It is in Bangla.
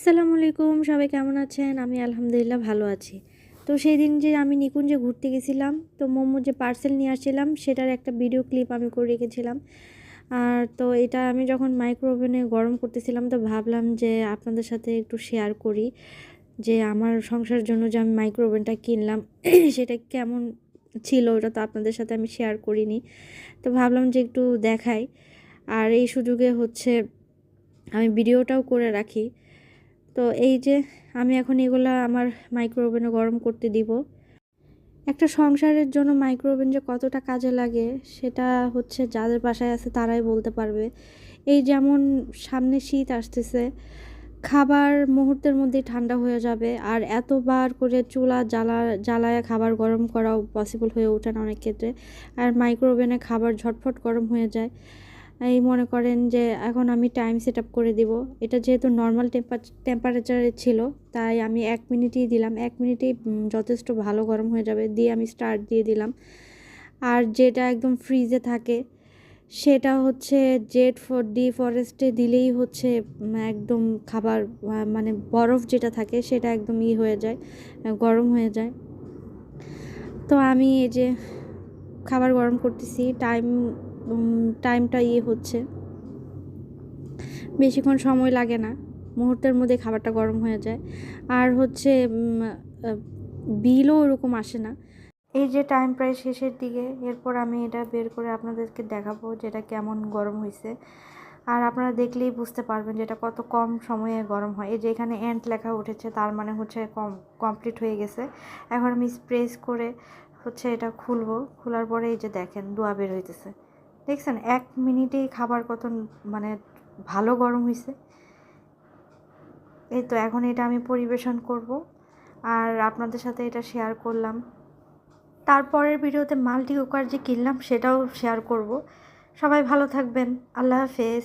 আসসালামু আলাইকুম, সবাই কেমন আছেন? আমি আলহামদুলিল্লাহ ভালো আছি। তো সেই দিন যে আমি নিকুঞ্জে ঘুরতে গেছিলাম, তো মোমো যে পার্সেল নিয়ে আসছিলাম, সেটার একটা ভিডিও ক্লিপ আমি করে রেখেছিলাম। আর তো এটা আমি যখন মাইক্রো ওভেনে গরম করতেছিলাম, তো ভাবলাম যে আপনাদের সাথে একটু শেয়ার করি যে আমার সংসারের জন্য যে আমি মাইক্রো ওভেনটা কিনলাম, সেটা কেমন ছিল ওটা তো আপনাদের সাথে আমি শেয়ার করিনি। তো ভাবলাম যে একটু দেখাই। আর এই সুযোগে হচ্ছে আমি ভিডিওটাও করে রাখি। তো এই যে আমি এখন এগুলা আমার মাইক্রো ওভেনে গরম করতে দিব। একটা সংসারের জন্য মাইক্রো ওভেন যে কতটা কাজে লাগে, সেটা হচ্ছে যাদের বাসায় আছে তারাই বলতে পারবে। এই যেমন সামনে শীত আসতেছে, খাবার মুহূর্তের মধ্যেই ঠান্ডা হয়ে যাবে, আর এতবার করে চুলা জ্বালা, জ্বালায় খাবার গরম করাও পসিবল হয়ে ওঠে না অনেক ক্ষেত্রে। আর মাইক্রো ওভেনে খাবার ঝটফট গরম হয়ে যায়। এই মনে করেন যে এখন আমি টাইম সেট আপ করে দিব। এটা যেহেতু নর্মাল টেম্পারেচারে ছিল, তাই আমি এক মিনিটই দিলাম। এক মিনিটেই যথেষ্ট ভালো গরম হয়ে যাবে দিয়ে আমি স্টার্ট দিয়ে দিলাম। আর যেটা একদম ফ্রিজে থাকে, সেটা হচ্ছে জেড ফর ডি ফরেস্টে দিলেই হচ্ছে একদম খাবার মানে বরফ যেটা থাকে, সেটা একদম ই হয়ে যায়, গরম হয়ে যায়। তো আমি এই যে খাবার গরম করতেছি টাইম টাইমটা ইয়ে হচ্ছে। বেশিক্ষণ সময় লাগে না। মুহূর্তের মধ্যে খাবারটা গরম হয়ে যায়। আর হচ্ছে বিলও ওরকম আসে না। এই যে টাইম প্রায় শেষের দিকে, এরপর আমি এটা বের করে আপনাদেরকে দেখাবো যেটা কেমন গরম হয়েছে আর আপনারা দেখলেই বুঝতে পারবেন যে এটা কত কম সময়ে গরম হয়। এই যে এখানে এন্ড লেখা উঠেছে, তার মানে হচ্ছে কম কমপ্লিট হয়ে গেছে। এখন আমি স্প্রেস করে হচ্ছে এটা খুলবো। খোলার পরে এই যে দেখেন, দোয়া বের হইতেছে। দেখছেন, এক মিনিটেই খাবার কত মানে ভালো গরম হয়েছে এই তো এখন এটা আমি পরিবেশন করব। আর আপনাদের সাথে এটা শেয়ার করলাম। তারপরের ভিডিওতে মাল্টি কুকার যে কিনলাম সেটাও শেয়ার করব। সবাই ভালো থাকবেন। আল্লাহ হাফেজ।